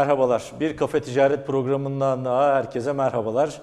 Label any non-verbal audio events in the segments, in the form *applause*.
Merhabalar. Bir kafe ticaret programından daha herkese merhabalar.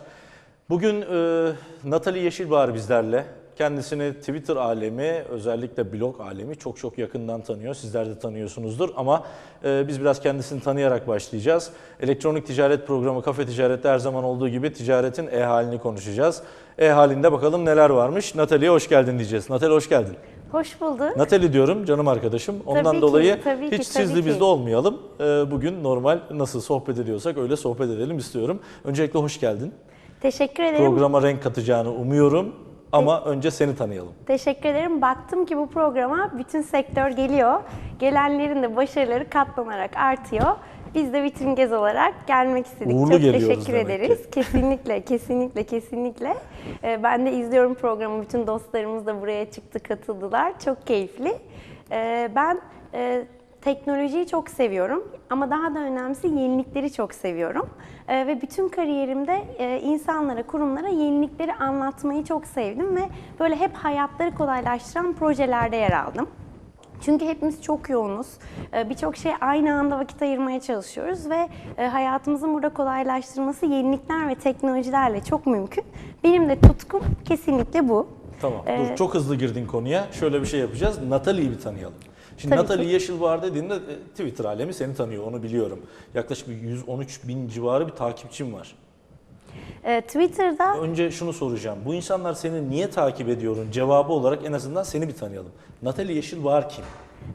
Bugün e, Natalie Yeşilbahar bizlerle. Kendisini Twitter alemi, özellikle blog alemi çok çok yakından tanıyor. Sizler de tanıyorsunuzdur ama e, biz biraz kendisini tanıyarak başlayacağız. Elektronik ticaret programı Kafe Ticaret'te her zaman olduğu gibi ticaretin e-halini konuşacağız. E-halinde bakalım neler varmış. Natalie'ye hoş geldin diyeceğiz. Natalie hoş geldin. Hoş bulduk. Natalie diyorum canım arkadaşım. Ondan Tabii ki, dolayı tabii ki, hiç tabii sizli bizde olmayalım. Ee, bugün normal nasıl sohbet ediyorsak öyle sohbet edelim istiyorum. Öncelikle hoş geldin. Teşekkür ederim. Programa renk katacağını umuyorum. Ama önce seni tanıyalım. Teşekkür ederim. Baktım ki bu programa bütün sektör geliyor. Gelenlerin de başarıları katlanarak artıyor. Biz de vitrin gez olarak gelmek istedik. Uğurlu Çok teşekkür ederiz. ki. Kesinlikle, kesinlikle, kesinlikle. Ee, ben de izliyorum programı. Bütün dostlarımız da buraya çıktı, katıldılar. Çok keyifli. Ee, ben e, teknolojiyi çok seviyorum ama daha da önemlisi yenilikleri çok seviyorum. Ee, ve bütün kariyerimde e, insanlara, kurumlara yenilikleri anlatmayı çok sevdim ve böyle hep hayatları kolaylaştıran projelerde yer aldım. Çünkü hepimiz çok yoğunuz. Ee, Birçok şey aynı anda vakit ayırmaya çalışıyoruz ve e, hayatımızın burada kolaylaştırması yenilikler ve teknolojilerle çok mümkün. Benim de tutkum kesinlikle bu. Tamam. Ee, Dur çok hızlı girdin konuya. Şöyle bir şey yapacağız. Natalie'yi bir tanıyalım. Şimdi Natalie ki. Yeşilbahar dediğinde e, Twitter alemi seni tanıyor. Onu biliyorum. Yaklaşık bir 113 bin civarı bir takipçim var. Ee, Twitter'da Önce şunu soracağım. Bu insanlar seni niye takip ediyorun cevabı olarak en azından seni bir tanıyalım. Natalie Yeşilbahar kim?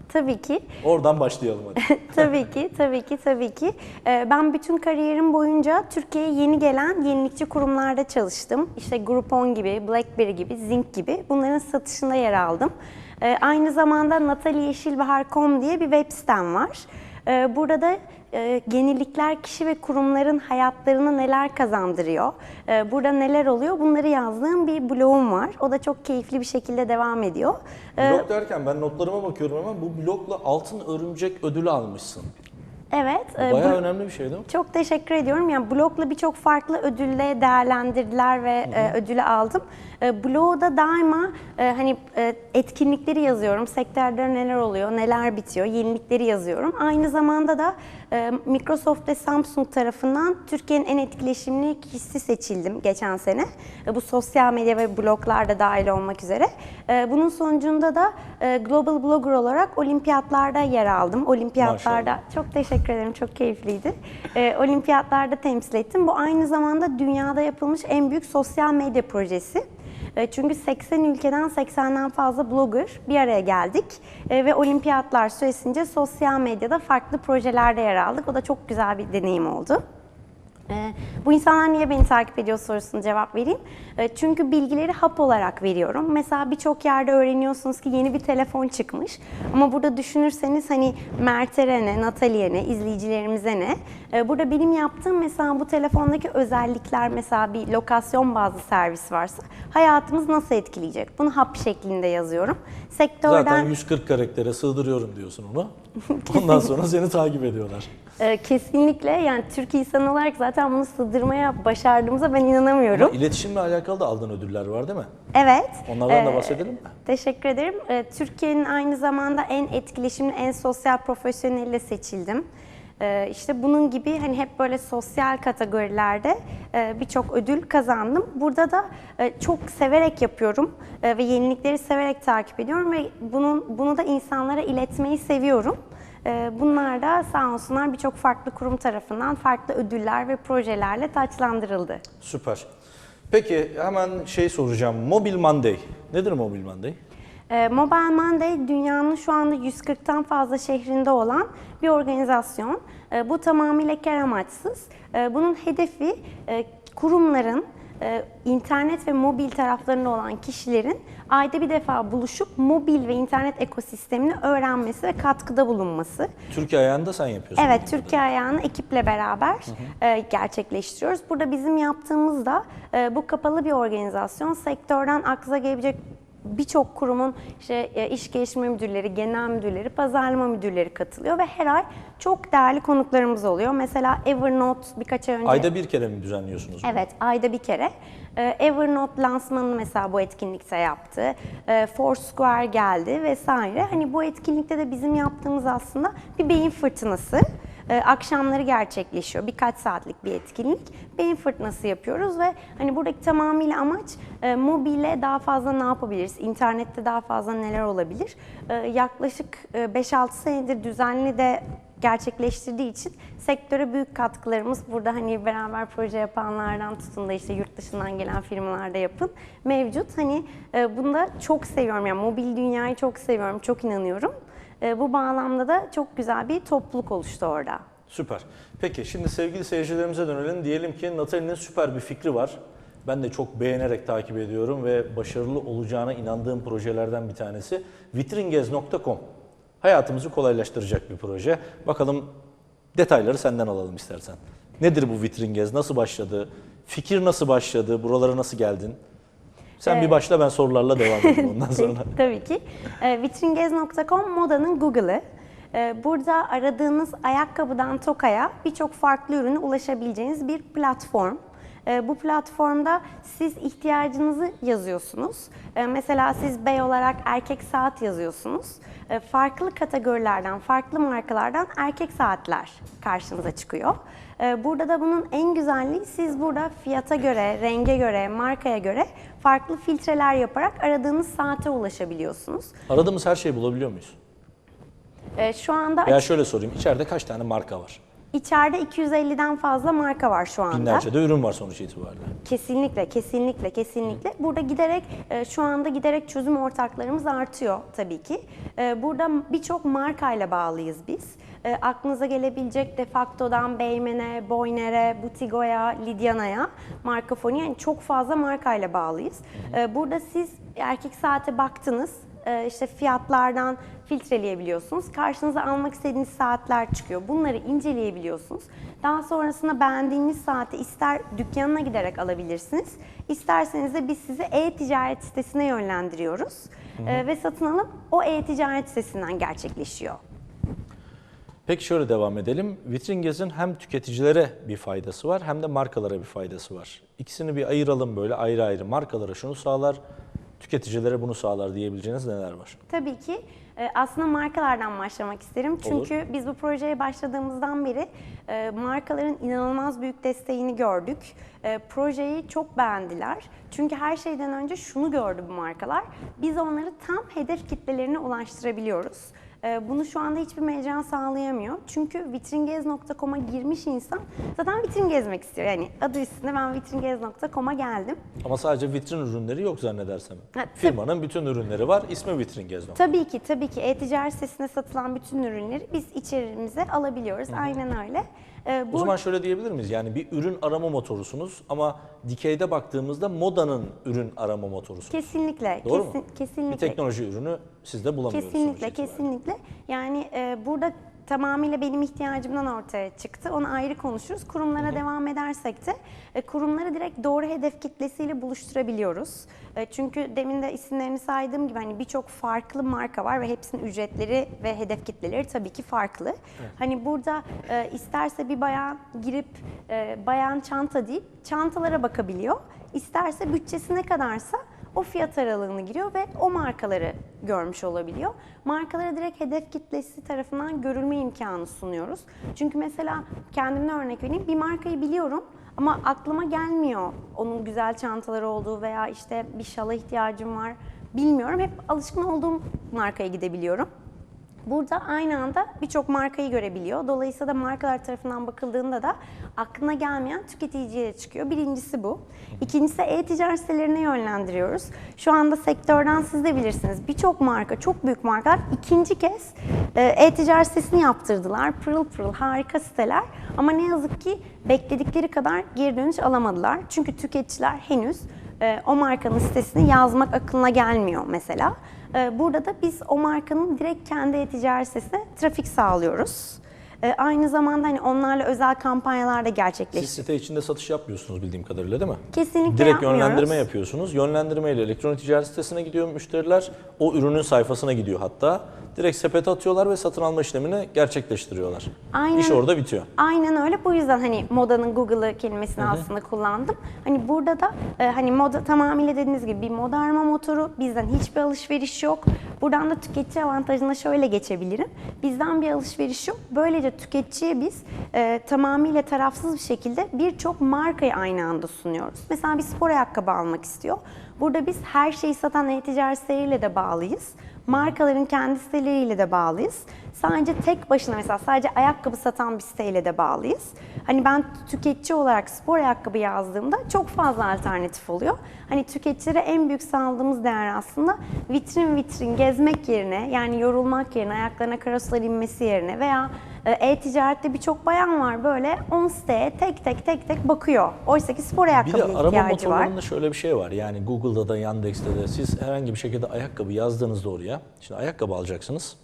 tabii ki Oradan başlayalım hadi. *laughs* tabii ki, tabii ki, tabii ki. Ee, Ben bütün kariyerim boyunca Türkiye'ye yeni gelen yenilikçi kurumlarda çalıştım. İşte Groupon gibi, BlackBerry gibi, Zinc gibi bunların satışında yer aldım. Ee, Aynı zamanda natalieyeşilbahar.com diye bir web sitem var. Burada e, yenilikler kişi ve kurumların hayatlarına neler kazandırıyor, e, burada neler oluyor bunları yazdığım bir blogum var. O da çok keyifli bir şekilde devam ediyor. Ee, Blog derken ben notlarıma bakıyorum ama bu blogla altın örümcek ödülü almışsın. Evet. E, Bayağı bu- önemli bir şey değil mi? Çok teşekkür ediyorum. Yani blogla birçok farklı ödülle değerlendirdiler ve e, ödülü aldım. E, blogda daima e, hani e, etkinlikleri yazıyorum. Sektörde neler oluyor, neler bitiyor, yenilikleri yazıyorum. Aynı zamanda da e, Microsoft ve Samsung tarafından Türkiye'nin en etkileşimli kişisi seçildim geçen sene. E, bu sosyal medya ve bloglarda dahil olmak üzere. E, bunun sonucunda da e, Global Blogger olarak olimpiyatlarda yer aldım. Olimpiyatlarda çok teşekkür ederim. Çok keyifliydi. Olimpiyatlarda temsil ettim. Bu aynı zamanda dünyada yapılmış en büyük sosyal medya projesi. Ee, çünkü 80 ülkeden 80'den fazla blogger bir araya geldik. Ee, ve olimpiyatlar süresince sosyal medyada farklı projelerde yer aldık. O da çok güzel bir deneyim oldu. Ee, bu insanlar niye beni takip ediyor sorusuna cevap vereyim. Çünkü bilgileri hap olarak veriyorum. Mesela birçok yerde öğreniyorsunuz ki yeni bir telefon çıkmış. Ama burada düşünürseniz hani Mert'e ne, Natalie'ye ne, izleyicilerimize ne. Ee, burada benim yaptığım mesela bu telefondaki özellikler mesela bir lokasyon bazlı servis varsa hayatımız nasıl etkileyecek? Bunu hap şeklinde yazıyorum. Sektörden... Zaten 140 karaktere sığdırıyorum diyorsun onu. *laughs* Ondan sonra seni takip ediyorlar. Ee, Kesinlikle yani Türk insanı olarak zaten bunu sığdırmaya başardığımıza ben inanamıyorum. Ama iletişimle alakalı da aldığın ödüller var değil mi? Evet. Onlardan da Ee, bahsedelim mi? Teşekkür ederim. Ee, Türkiye'nin aynı zamanda en etkileşimli, en sosyal profesyoneliyle seçildim. Ee, İşte bunun gibi hani hep böyle sosyal kategorilerde e, birçok ödül kazandım. Burada da e, çok severek yapıyorum e, ve yenilikleri severek takip ediyorum ve bunun bunu da insanlara iletmeyi seviyorum. Bunlar da sağ olsunlar birçok farklı kurum tarafından farklı ödüller ve projelerle taçlandırıldı. Süper. Peki hemen şey soracağım. Mobil Monday. Nedir Mobil Monday? Ee, Mobile Monday dünyanın şu anda 140'tan fazla şehrinde olan bir organizasyon. Ee, Bu tamamıyla kar amaçsız. Ee, Bunun hedefi e, kurumların e, internet ve mobil taraflarında olan kişilerin ayda bir defa buluşup mobil ve internet ekosistemini öğrenmesi ve katkıda bulunması. Türkiye ayağında sen yapıyorsun. Evet, Türkiye ayağını ekiple beraber e, gerçekleştiriyoruz. Burada bizim yaptığımız da bu kapalı bir organizasyon. Sektörden aklınıza gelebilecek birçok kurumun işte e, iş geliştirme müdürleri, genel müdürleri, pazarlama müdürleri katılıyor ve her ay çok değerli konuklarımız oluyor. Mesela Evernote birkaç ay önce... Ayda bir kere mi düzenliyorsunuz? Evet, ayda bir kere. Ee, Evernote lansmanını mesela bu etkinlikte yaptı. Ee, Foursquare geldi vesaire. Hani bu etkinlikte de bizim yaptığımız aslında bir beyin fırtınası. E, akşamları gerçekleşiyor. Birkaç saatlik bir etkinlik. Beyin fırtınası yapıyoruz ve hani buradaki tamamıyla amaç e, mobile daha fazla ne yapabiliriz? İnternette daha fazla neler olabilir? E, yaklaşık e, 5-6 senedir düzenli de gerçekleştirdiği için sektöre büyük katkılarımız burada hani beraber proje yapanlardan tutun da işte yurt dışından gelen firmalarda yapın mevcut. Hani e, bunu da çok seviyorum yani mobil dünyayı çok seviyorum, çok inanıyorum. E, bu bağlamda da çok güzel bir topluluk oluştu orada. Süper. Peki şimdi sevgili seyircilerimize dönelim. Diyelim ki Natalie'nin süper bir fikri var. Ben de çok beğenerek takip ediyorum ve başarılı olacağına inandığım projelerden bir tanesi. Vitringez.com. Hayatımızı kolaylaştıracak bir proje. Bakalım detayları senden alalım istersen. Nedir bu Vitringez? Nasıl başladı? Fikir nasıl başladı? Buralara nasıl geldin? Sen bir başla ben sorularla devam *laughs* edeyim ondan sonra. Tabii ki. E, vitringez.com modanın Google'ı. E, burada aradığınız ayakkabıdan tokaya birçok farklı ürüne ulaşabileceğiniz bir platform. E, bu platformda siz ihtiyacınızı yazıyorsunuz. E, mesela siz bey olarak erkek saat yazıyorsunuz. E, farklı kategorilerden, farklı markalardan erkek saatler karşınıza çıkıyor. Burada da bunun en güzelliği siz burada fiyata göre, renge göre, markaya göre farklı filtreler yaparak aradığınız saate ulaşabiliyorsunuz. Aradığımız her şeyi bulabiliyor muyuz? Şu anda Veya şöyle sorayım. içeride kaç tane marka var? İçeride 250'den fazla marka var şu anda. Binlerce de ürün var sonuç itibariyle. Kesinlikle, kesinlikle, kesinlikle. Burada giderek, e, şu anda giderek çözüm ortaklarımız artıyor tabii ki. E, Burada birçok markayla bağlıyız biz. E, Aklınıza gelebilecek Defacto'dan Beymen'e, Boyner'e, Butigo'ya, Lidyana'ya, Markafoni yani çok fazla markayla bağlıyız. E, Burada siz erkek saate baktınız, işte fiyatlardan filtreleyebiliyorsunuz. Karşınıza almak istediğiniz saatler çıkıyor. Bunları inceleyebiliyorsunuz. Daha sonrasında beğendiğiniz saati ister dükkanına giderek alabilirsiniz. İsterseniz de biz sizi e-ticaret sitesine yönlendiriyoruz. E, ve satın alım o e-ticaret sitesinden gerçekleşiyor. Peki şöyle devam edelim. Vitringez'in hem tüketicilere bir faydası var hem de markalara bir faydası var. İkisini bir ayıralım böyle ayrı ayrı. Markalara şunu sağlar, tüketicilere bunu sağlar diyebileceğiniz neler var? Tabii ki e, aslında markalardan başlamak isterim. Çünkü biz bu projeye başladığımızdan beri e, markaların inanılmaz büyük desteğini gördük. E, Projeyi çok beğendiler. Çünkü her şeyden önce şunu gördü bu markalar. Biz onları tam hedef kitlelerine ulaştırabiliyoruz. E, Bunu şu anda hiçbir mecra sağlayamıyor. Çünkü vitringez.com'a girmiş insan zaten vitrin gezmek istiyor. Yani adı üstünde ben vitringez.com'a geldim. Ama sadece vitrin ürünleri yok zannedersem. tabii. Firmanın bütün ürünleri var. İsmi Vitringez. Tabii ki, tabii ki e-ticaret sitesinde satılan bütün ürünleri biz içerimize alabiliyoruz. Aynen öyle. Ee, O zaman şöyle diyebilir miyiz? Yani bir ürün arama motorusunuz ama dikeyde baktığımızda modanın ürün arama motorusunuz. kesinlikle, Doğru kesin, mu? kesinlikle. Bir teknoloji ürünü sizde bulamıyoruz sonuç Kesinlikle, kesinlikle. Yani e, burada tamamıyla benim ihtiyacımdan ortaya çıktı. Onu ayrı konuşuruz. Kurumlara devam edersek de e, kurumları direkt doğru hedef kitlesiyle buluşturabiliyoruz. E, çünkü demin de isimlerini saydığım gibi hani birçok farklı marka var ve hepsinin ücretleri ve hedef kitleleri tabii ki farklı. Hani burada e, isterse bir bayan girip e, bayan çanta deyip çantalara bakabiliyor. İsterse bütçesi ne kadarsa o fiyat aralığını giriyor ve o markaları görmüş olabiliyor. Markalara direkt hedef kitlesi tarafından görülme imkanı sunuyoruz. Çünkü mesela kendimden örnek vereyim. Bir markayı biliyorum ama aklıma gelmiyor onun güzel çantaları olduğu veya işte bir şala ihtiyacım var bilmiyorum. Hep alışkın olduğum markaya gidebiliyorum. Burada aynı anda birçok markayı görebiliyor. Dolayısıyla da markalar tarafından bakıldığında da aklına gelmeyen tüketiciye çıkıyor. Birincisi bu. İkincisi e-ticaret sitelerine yönlendiriyoruz. Şu anda sektörden siz de bilirsiniz. Birçok marka, çok büyük markalar ikinci kez e, e-ticaret sitesini yaptırdılar. Pırıl pırıl harika siteler. Ama ne yazık ki bekledikleri kadar geri dönüş alamadılar. Çünkü tüketiciler henüz e, o markanın sitesini yazmak aklına gelmiyor mesela. E, Burada da biz o markanın direkt kendi e-ticaret sitesine trafik sağlıyoruz. E, Aynı zamanda hani onlarla özel kampanyalar da Siz gerçekleştiriyoruz. site içinde satış yapmıyorsunuz bildiğim kadarıyla değil mi? Kesinlikle Direkt yapmıyoruz. yönlendirme yapıyorsunuz. Yönlendirme ile elektronik ticaret sitesine gidiyor müşteriler. O ürünün sayfasına gidiyor hatta. Direkt sepete atıyorlar ve satın alma işlemini gerçekleştiriyorlar. Aynen. İş orada bitiyor. Aynen öyle. Bu yüzden hani modanın Google'ı kelimesini aslında kullandım. Hani burada da e, hani moda tamamıyla dediğiniz gibi bir moda arama motoru. Bizden hiçbir alışveriş yok. Buradan da tüketici avantajına şöyle geçebilirim. Bizden bir alışveriş yok. Böylece tüketiciye biz e, tamamıyla tarafsız bir şekilde birçok markayı aynı anda sunuyoruz. Mesela bir spor ayakkabı almak istiyor. Burada biz her şeyi satan e-ticaret siteleriyle de bağlıyız. Markaların kendi siteleriyle de bağlıyız. Sadece tek başına mesela sadece ayakkabı satan bir siteyle de bağlıyız. Hani ben tüketici olarak spor ayakkabı yazdığımda çok fazla alternatif oluyor. Hani tüketicilere en büyük sağladığımız değer aslında vitrin vitrin gezmek yerine yani yorulmak yerine ayaklarına karoslar inmesi yerine veya e, e-ticarette birçok bayan var böyle 10 siteye tek tek tek tek bakıyor. Oysa ki spor Bir de ayakkabıya arama ihtiyacı var. motorlarında şöyle bir şey var. Yani Google'da da Yandex'te de siz herhangi bir şekilde ayakkabı yazdığınızda oraya, şimdi ayakkabı alacaksınız.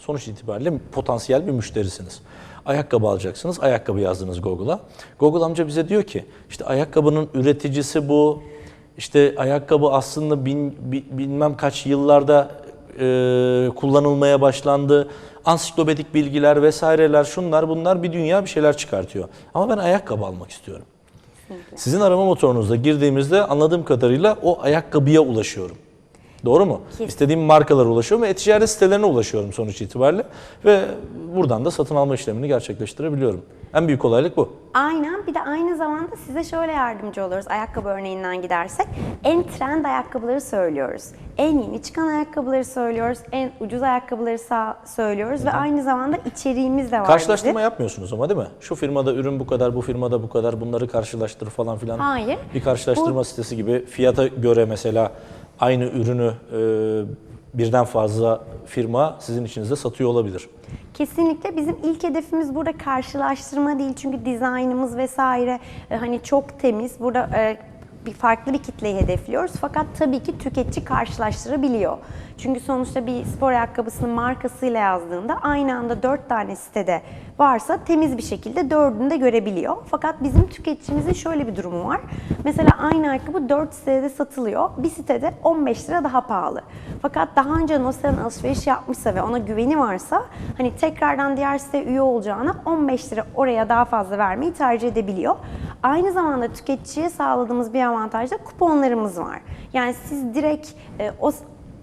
Sonuç itibariyle potansiyel bir müşterisiniz. Ayakkabı alacaksınız, ayakkabı yazdınız Google'a. Google amca bize diyor ki, işte ayakkabının üreticisi bu, işte ayakkabı aslında bin, bi- bilmem kaç yıllarda e, kullanılmaya başlandı. Ansiklopedik bilgiler vesaireler şunlar bunlar bir dünya bir şeyler çıkartıyor. Ama ben ayakkabı almak istiyorum. Sizin arama motorunuzda girdiğimizde anladığım kadarıyla o ayakkabıya ulaşıyorum. Doğru mu? Kesin. İstediğim markalara ulaşıyorum ve e-ticaret sitelerine ulaşıyorum sonuç itibariyle. Ve buradan da satın alma işlemini gerçekleştirebiliyorum. En büyük kolaylık bu. Aynen. Bir de aynı zamanda size şöyle yardımcı oluyoruz. Ayakkabı örneğinden gidersek en trend ayakkabıları söylüyoruz. En yeni çıkan ayakkabıları söylüyoruz. En ucuz ayakkabıları söylüyoruz ve aynı zamanda içeriğimiz de var. Karşılaştırma bizim. yapmıyorsunuz ama değil mi? Şu firmada ürün bu kadar, bu firmada bu kadar, bunları karşılaştır falan filan. Hayır. Bir karşılaştırma Bu- sitesi gibi fiyata göre mesela aynı ürünü e, birden fazla firma sizin içinizde satıyor olabilir. Kesinlikle bizim ilk hedefimiz burada karşılaştırma değil çünkü dizaynımız vesaire e, hani çok temiz. Burada e, bir farklı bir kitleyi hedefliyoruz fakat tabii ki tüketici karşılaştırabiliyor. Çünkü sonuçta bir spor ayakkabısının markasıyla yazdığında aynı anda dört tane sitede varsa temiz bir şekilde dördünü de görebiliyor. Fakat bizim tüketicimizin şöyle bir durumu var. Mesela aynı ayakkabı dört sitede satılıyor. Bir sitede 15 lira daha pahalı. Fakat daha önce o alışveriş yapmışsa ve ona güveni varsa hani tekrardan diğer siteye üye olacağına 15 lira oraya daha fazla vermeyi tercih edebiliyor. Aynı zamanda tüketiciye sağladığımız bir avantaj da kuponlarımız var. Yani siz direkt e, o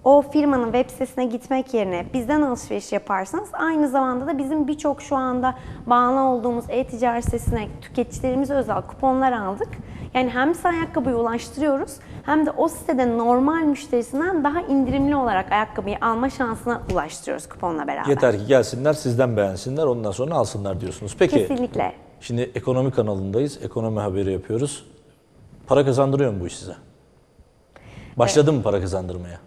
o firmanın web sitesine gitmek yerine bizden alışveriş yaparsanız aynı zamanda da bizim birçok şu anda bağlı olduğumuz e-ticaret sitesine tüketicilerimize özel kuponlar aldık. Yani hem size ayakkabıyı ulaştırıyoruz hem de o sitede normal müşterisinden daha indirimli olarak ayakkabıyı alma şansına ulaştırıyoruz kuponla beraber. Yeter ki gelsinler, sizden beğensinler, ondan sonra alsınlar diyorsunuz. Peki, Kesinlikle. şimdi ekonomi kanalındayız, ekonomi haberi yapıyoruz. Para kazandırıyor mu bu iş size? Başladı mı para kazandırmaya?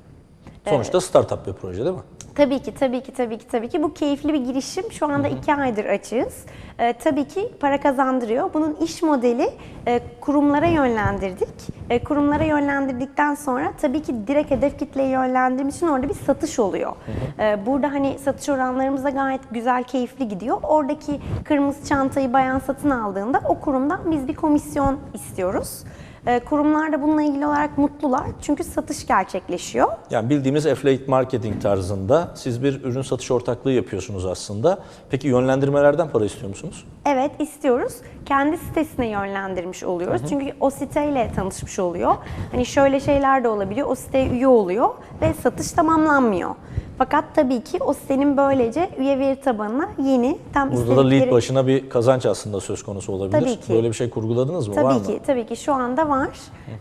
Sonuçta startup bir proje değil mi? Tabii ki, tabii ki, tabii ki, tabii ki. Bu keyifli bir girişim. Şu anda iki aydır açığız. Ee, tabii ki para kazandırıyor. Bunun iş modeli e, kurumlara yönlendirdik. E, kurumlara yönlendirdikten sonra tabii ki direkt hedef kitleyi yönlendirmek için orada bir satış oluyor. Ee, burada hani satış oranlarımız da gayet güzel, keyifli gidiyor. Oradaki kırmızı çantayı bayan satın aldığında o kurumdan biz bir komisyon istiyoruz. Ee, kurumlar da bununla ilgili olarak mutlular. Çünkü satış gerçekleşiyor. Yani bildiğimiz affiliate marketing tarzında siz bir ürün satış ortaklığı yapıyorsunuz aslında. Peki yönlendirmelerden para istiyor musunuz? Evet istiyoruz. Kendi sitesine yönlendirmiş oluyoruz. Çünkü o siteyle tanışmış oluyor. Hani şöyle şeyler de olabiliyor. O siteye üye oluyor ve satış tamamlanmıyor. Fakat tabii ki o sitenin böylece üye veri tabanına yeni tam Burada da lead başına bir kazanç aslında söz konusu olabilir. Tabii ki. Böyle bir şey kurguladınız mı? var Tabii mı? ki, tabii ki şu anda var.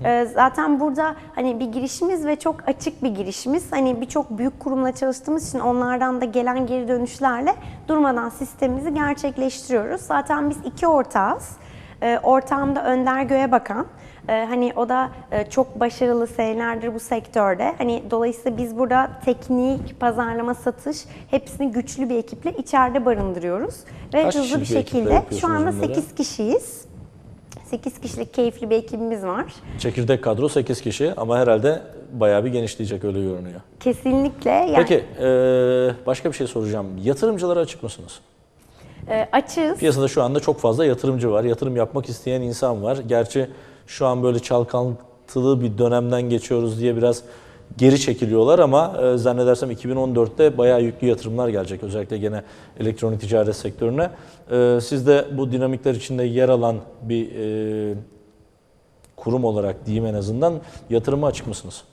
Ee, zaten burada hani bir girişimiz ve çok açık bir girişimiz. Hani birçok büyük kurumla çalıştığımız için onlardan da gelen geri dönüşlerle durmadan sistemimizi gerçekleştiriyoruz. Zaten biz iki ortağız. Ee, ortağım da Önder Göğebakan. Ee, hani o da e, çok başarılı senelerdir bu sektörde. Hani dolayısıyla biz burada teknik, pazarlama, satış hepsini güçlü bir ekiple içeride barındırıyoruz ve Kaç hızlı bir kişilik bir ekiple şekilde şu yapıyorsunuz anda bunları? 8 kişiyiz. 8 kişilik keyifli bir ekibimiz var. Çekirdek kadro 8 kişi ama herhalde bayağı bir genişleyecek öyle görünüyor. Kesinlikle. Yani, Peki eee, başka bir şey soracağım. Yatırımcılara açık mısınız? e, açığız. Piyasada şu anda çok fazla yatırımcı var. Yatırım yapmak isteyen insan var. Gerçi şu an böyle çalkantılı bir dönemden geçiyoruz diye biraz geri çekiliyorlar ama e, zannedersem 2014'te bayağı yüklü yatırımlar gelecek. Özellikle gene elektronik ticaret sektörüne. E, siz de bu dinamikler içinde yer alan bir e, kurum olarak diyeyim en azından yatırıma açık mısınız?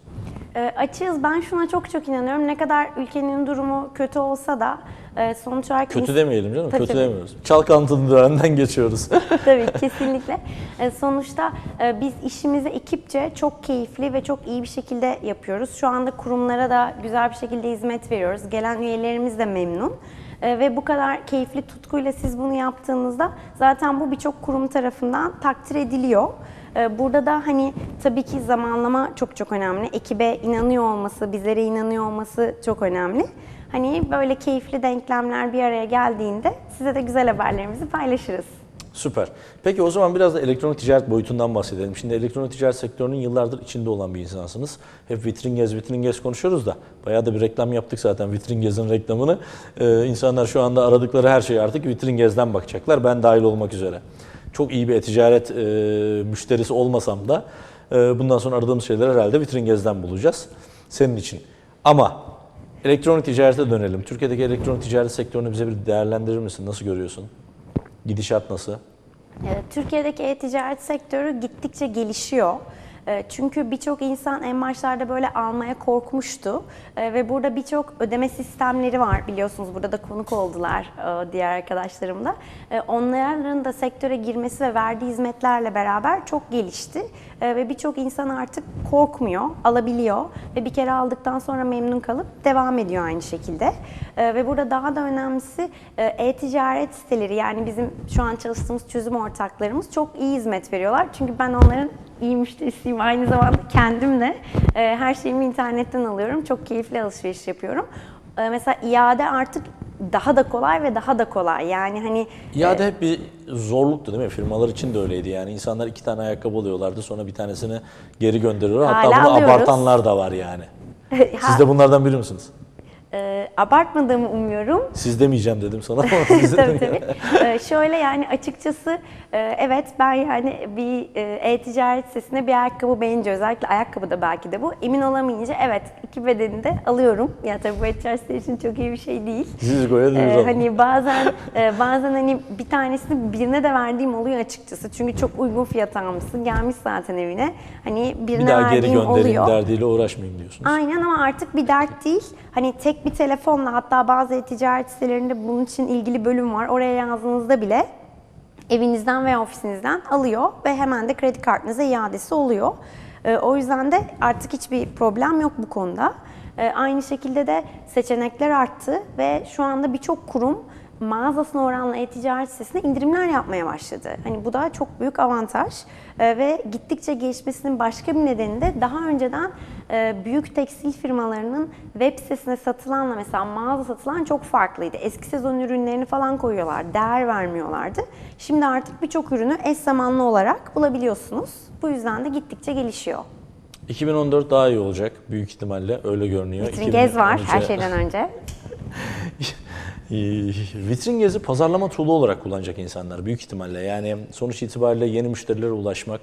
E, açığız. Ben şuna çok çok inanıyorum. Ne kadar ülkenin durumu kötü olsa da e, sonuç olarak Kötü demeyelim canım, Tabii, kötü tabii. demiyoruz. Çalkantılı dönemden geçiyoruz. *laughs* Tabii kesinlikle. E, Sonuçta e, biz işimizi ekipçe çok keyifli ve çok iyi bir şekilde yapıyoruz. Şu anda kurumlara da güzel bir şekilde hizmet veriyoruz. Gelen üyelerimiz de memnun. Ve bu kadar keyifli tutkuyla siz bunu yaptığınızda zaten bu birçok kurum tarafından takdir ediliyor. E, Burada da hani tabii ki zamanlama çok çok önemli. Ekibe inanıyor olması, bizlere inanıyor olması çok önemli. Hani böyle keyifli denklemler bir araya geldiğinde size de güzel haberlerimizi paylaşırız. Süper. Peki o zaman biraz da elektronik ticaret boyutundan bahsedelim. Şimdi elektronik ticaret sektörünün yıllardır içinde olan bir insansınız. Hep vitrin gez, vitrin gez konuşuyoruz da bayağı da bir reklam yaptık zaten vitrin gezin reklamını. Ee, insanlar şu anda aradıkları her şeyi artık vitrin gezden bakacaklar. Ben dahil olmak üzere. Çok iyi bir e-ticaret e, müşterisi olmasam da e, bundan sonra aradığımız şeyleri herhalde vitrin gezden bulacağız. Senin için. Ama elektronik ticarete dönelim. Türkiye'deki elektronik ticaret sektörünü bize bir değerlendirir misin? Nasıl görüyorsun? Gidişat nasıl? Evet, Türkiye'deki e-ticaret sektörü gittikçe gelişiyor. E, Çünkü birçok insan en başlarda böyle almaya korkmuştu E, ve burada birçok ödeme sistemleri var biliyorsunuz burada da konuk oldular e, diğer arkadaşlarım da. E, Onların da sektöre girmesi ve verdiği hizmetlerle beraber çok gelişti ve birçok insan artık korkmuyor, alabiliyor ve bir kere aldıktan sonra memnun kalıp devam ediyor aynı şekilde. Ve burada daha da önemlisi e-ticaret siteleri yani bizim şu an çalıştığımız çözüm ortaklarımız çok iyi hizmet veriyorlar. Çünkü ben onların iyi müşterisiyim. Aynı zamanda kendim de e, her şeyimi internetten alıyorum. Çok keyifli alışveriş yapıyorum. E, Mesela iade artık daha da kolay ve daha da kolay. Yani hani İade hep bir zorluktu değil mi? Firmalar için de öyleydi yani. İnsanlar iki tane ayakkabı alıyorlardı sonra bir tanesini geri gönderiyorlar. Hatta bunu alıyoruz. abartanlar da var yani. *laughs* Siz de bunlardan biri misiniz? e, abartmadığımı umuyorum. Siz demeyeceğim dedim sana ama *laughs* siz tabii tabii. Ee, şöyle yani açıkçası e, evet ben yani bir e, e-ticaret sitesinde bir ayakkabı beğenince özellikle ayakkabı da belki de bu emin olamayınca evet iki bedeni de alıyorum. Ya tabii bu e-ticaret sitesi için çok iyi bir şey değil. Zizgo'ya Ee, dönüyoruz. hani bazen e, bazen hani bir tanesini birine de verdiğim oluyor açıkçası. Çünkü çok uygun fiyat almışsın. Gelmiş zaten evine. Hani birine bir daha geri göndereyim oluyor. derdiyle uğraşmayayım diyorsunuz. Aynen ama artık bir dert değil. Hani tek bir telefonla hatta bazı e-ticaret sitelerinde bunun için ilgili bölüm var. Oraya yazdığınızda bile evinizden veya ofisinizden alıyor ve hemen de kredi kartınıza iadesi oluyor. Ee, o yüzden de artık hiçbir problem yok bu konuda. Ee, aynı şekilde de seçenekler arttı ve şu anda birçok kurum mağazasına oranla e-ticaret sitesine indirimler yapmaya başladı. Hani bu da çok büyük avantaj Ee, ve gittikçe gelişmesinin başka bir nedeni de daha önceden e, büyük tekstil firmalarının web sitesine satılanla mesela mağaza satılan çok farklıydı. Eski sezon ürünlerini falan koyuyorlar, değer vermiyorlardı. Şimdi artık birçok ürünü eş zamanlı olarak bulabiliyorsunuz. Bu yüzden de gittikçe gelişiyor. 2014 daha iyi olacak büyük ihtimalle öyle görünüyor. Vitrin Gez var 2013'e her şeyden önce. *laughs* *laughs* Vitrin gezi pazarlama tool'u olarak kullanacak insanlar büyük ihtimalle. Yani sonuç itibariyle yeni müşterilere ulaşmak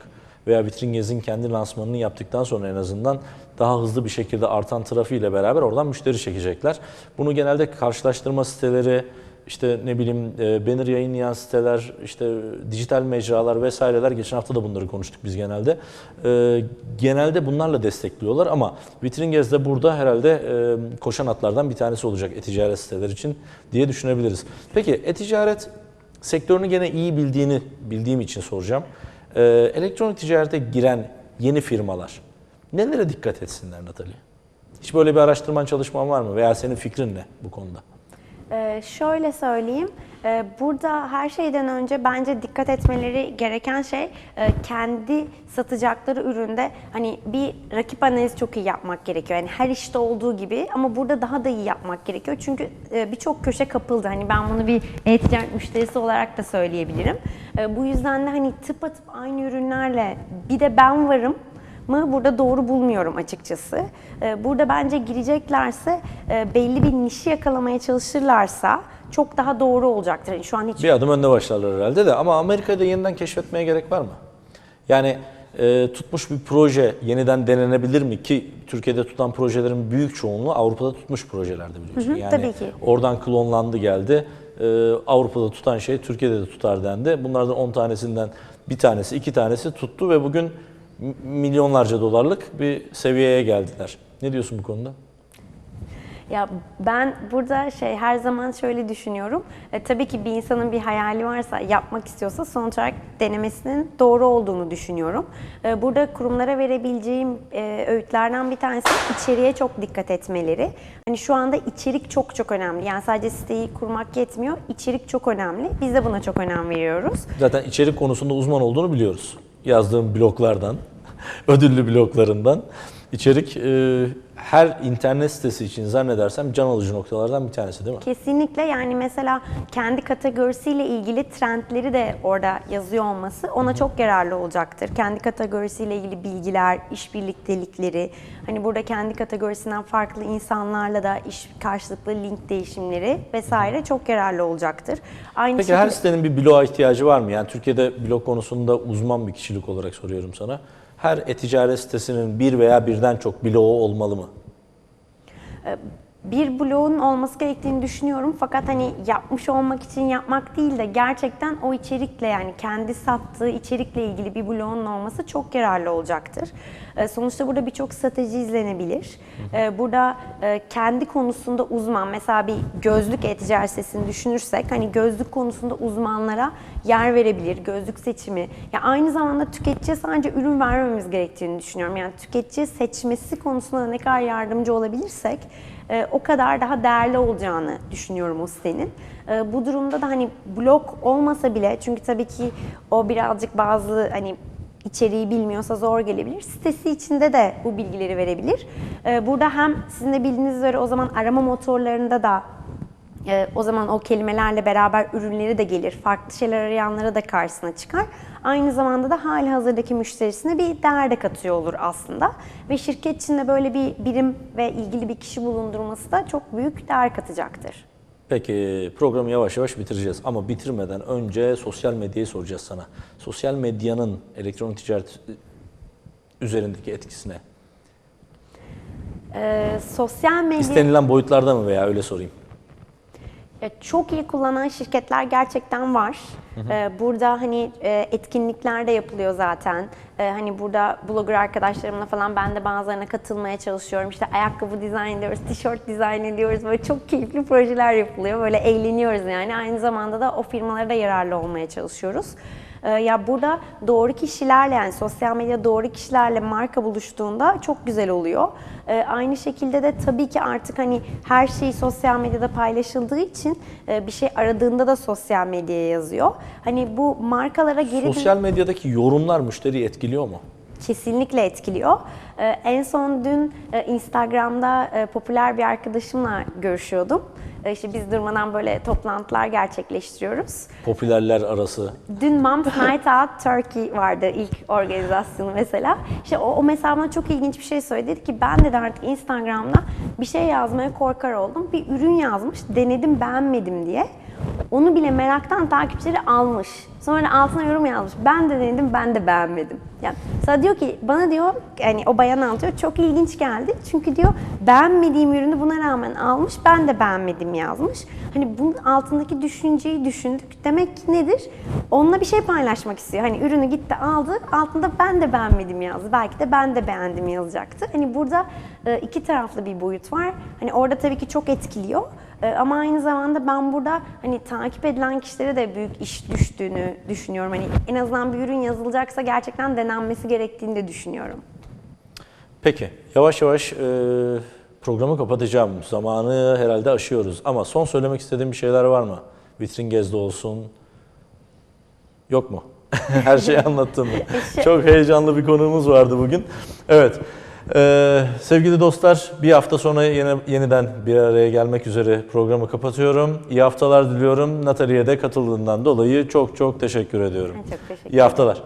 veya Vitrin Gez'in kendi lansmanını yaptıktan sonra en azından daha hızlı bir şekilde artan trafiğiyle beraber oradan müşteri çekecekler. Bunu genelde karşılaştırma siteleri, işte ne bileyim e, banner yayınlayan siteler, işte dijital mecralar vesaireler geçen hafta da bunları konuştuk biz genelde. E, genelde bunlarla destekliyorlar ama Vitrin de burada herhalde e, koşan atlardan bir tanesi olacak e-ticaret siteler için diye düşünebiliriz. Peki e-ticaret sektörünü gene iyi bildiğini bildiğim için soracağım. Elektronik ticarete giren yeni firmalar nelere dikkat etsinler Natalya? Hiç böyle bir araştırman çalışman var mı veya senin fikrin ne bu konuda? Ee, şöyle söyleyeyim, ee, burada her şeyden önce bence dikkat etmeleri gereken şey e, kendi satacakları üründe hani bir rakip analizi çok iyi yapmak gerekiyor. Yani her işte olduğu gibi ama burada daha da iyi yapmak gerekiyor. Çünkü e, birçok köşe kapıldı. Hani ben bunu bir e-ticaret müşterisi olarak da söyleyebilirim. E, Bu yüzden de hani tıpatıp aynı ürünlerle bir de ben varım mı burada doğru bulmuyorum açıkçası. Ee, Burada bence gireceklerse e, belli bir nişi yakalamaya çalışırlarsa çok daha doğru olacaktır. Yani şu an hiç Bir adım önde başlarlar herhalde de ama Amerika'da yeniden keşfetmeye gerek var mı? Yani e, tutmuş bir proje yeniden denenebilir mi ki Türkiye'de tutan projelerin büyük çoğunluğu Avrupa'da tutmuş projelerde biliyorsun. Hı hı, yani tabii ki. oradan klonlandı geldi. E, Avrupa'da tutan şey Türkiye'de de tutar dendi. Bunlardan 10 tanesinden bir tanesi, iki tanesi tuttu ve bugün milyonlarca dolarlık bir seviyeye geldiler. Ne diyorsun bu konuda? Ya ben burada şey her zaman şöyle düşünüyorum. E, tabii ki bir insanın bir hayali varsa, yapmak istiyorsa sonuç olarak denemesinin doğru olduğunu düşünüyorum. E, burada kurumlara verebileceğim e, öğütlerden bir tanesi içeriğe çok dikkat etmeleri. Hani şu anda içerik çok çok önemli. Yani sadece siteyi kurmak yetmiyor. İçerik çok önemli. Biz de buna çok önem veriyoruz. Zaten içerik konusunda uzman olduğunu biliyoruz. Yazdığım bloglardan, ödüllü bloglarından. İçerik e, her internet sitesi için zannedersem can alıcı noktalardan bir tanesi değil mi? Kesinlikle yani mesela kendi kategorisiyle ilgili trendleri de orada yazıyor olması ona çok yararlı olacaktır. Kendi kategorisiyle ilgili bilgiler, iş birliktelikleri, hani burada kendi kategorisinden farklı insanlarla da iş karşılıklı link değişimleri vesaire çok yararlı olacaktır. Aynı Peki şekilde her sitenin bir bloğa ihtiyacı var mı? Yani Türkiye'de blog konusunda uzman bir kişilik olarak soruyorum sana. Her e-ticaret sitesinin bir veya birden çok bloğu olmalı mı? Bir bloğun olması gerektiğini düşünüyorum. Fakat hani yapmış olmak için yapmak değil de gerçekten o içerikle yani kendi sattığı içerikle ilgili bir bloğun olması çok yararlı olacaktır. Ee, Sonuçta burada birçok strateji izlenebilir. Ee, Burada e, kendi konusunda uzman mesela bir gözlük e-ticaret sitesini düşünürsek hani gözlük konusunda uzmanlara yer verebilir. Gözlük seçimi. Ya aynı zamanda tüketiciye sadece ürün vermemiz gerektiğini düşünüyorum. Yani tüketici seçmesi konusunda ne kadar yardımcı olabilirsek e, o kadar daha değerli olacağını düşünüyorum o sitenin. E, bu durumda da hani blog olmasa bile çünkü tabii ki o birazcık bazı hani içeriği bilmiyorsa zor gelebilir. Sitesi içinde de bu bilgileri verebilir. E, burada hem sizin de bildiğiniz üzere o zaman arama motorlarında da e, o zaman o kelimelerle beraber ürünleri de gelir. Farklı şeyler arayanlara da karşısına çıkar. Aynı zamanda da hali hazırdaki müşterisine bir değer de katıyor olur aslında. Ve şirket içinde böyle bir birim ve ilgili bir kişi bulundurması da çok büyük değer katacaktır. Peki programı yavaş yavaş bitireceğiz ama bitirmeden önce sosyal medyayı soracağız sana. Sosyal medyanın elektronik ticaret üzerindeki etkisine. E, sosyal medya... İstenilen boyutlarda mı veya öyle sorayım. Ya çok iyi kullanan şirketler gerçekten var. Ee, burada hani e, etkinlikler de yapılıyor zaten. Ee, hani burada blogger arkadaşlarımla falan ben de bazılarına katılmaya çalışıyorum. İşte ayakkabı dizayn ediyoruz, tişört dizayn ediyoruz. Böyle çok keyifli projeler yapılıyor. Böyle eğleniyoruz yani. Aynı zamanda da o firmalara da yararlı olmaya çalışıyoruz. Ee, Ya burada doğru kişilerle yani sosyal medya doğru kişilerle marka buluştuğunda çok güzel oluyor. Ee, Aynı şekilde de tabii ki artık hani her şey sosyal medyada paylaşıldığı için e, bir şey aradığında da sosyal medyaya yazıyor. Hani bu markalara geri Sosyal medyadaki yorumlar müşteriyi etkiliyor mu? kesinlikle etkiliyor. Ee, en son dün e, Instagram'da e, popüler bir arkadaşımla görüşüyordum. E, işte biz durmadan böyle toplantılar gerçekleştiriyoruz. Popülerler arası. Dün Moms Night Out Turkey vardı ilk organizasyonu mesela. İşte o, o mesela bana çok ilginç bir şey söyledi. Dedi ki ben de artık Instagram'da bir şey yazmaya korkar oldum. Bir ürün yazmış, denedim beğenmedim diye. Onu bile meraktan takipçileri almış. Sonra altına yorum yazmış. Ben de denedim, ben de beğenmedim. Yani mesela diyor ki, bana diyor, yani o bayan anlatıyor, çok ilginç geldi. Çünkü diyor, beğenmediğim ürünü buna rağmen almış, ben de beğenmedim yazmış. Hani bunun altındaki düşünceyi düşündük. Demek ki nedir? Onunla bir şey paylaşmak istiyor. Hani ürünü gitti aldı, altında ben de beğenmedim yazdı. Belki de ben de beğendim yazacaktı. Hani burada iki taraflı bir boyut var. Hani orada tabii ki çok etkiliyor. E, Ama aynı zamanda ben burada hani takip edilen kişilere de büyük iş düştüğünü düşünüyorum. Hani en azından bir ürün yazılacaksa gerçekten denenmesi gerektiğini de düşünüyorum. Peki yavaş yavaş e, programı kapatacağım. Zamanı herhalde aşıyoruz. Ama son söylemek istediğim bir şeyler var mı? Vitrin gezdi olsun. Yok mu? *laughs* Her şeyi anlattın mı? *laughs* Çok heyecanlı bir konuğumuz vardı bugün. Evet. E, sevgili dostlar bir hafta sonra yine, yeniden bir araya gelmek üzere programı kapatıyorum. İyi haftalar diliyorum. Natalie'ye de katıldığından dolayı çok çok teşekkür ediyorum. Çok teşekkür İyi haftalar.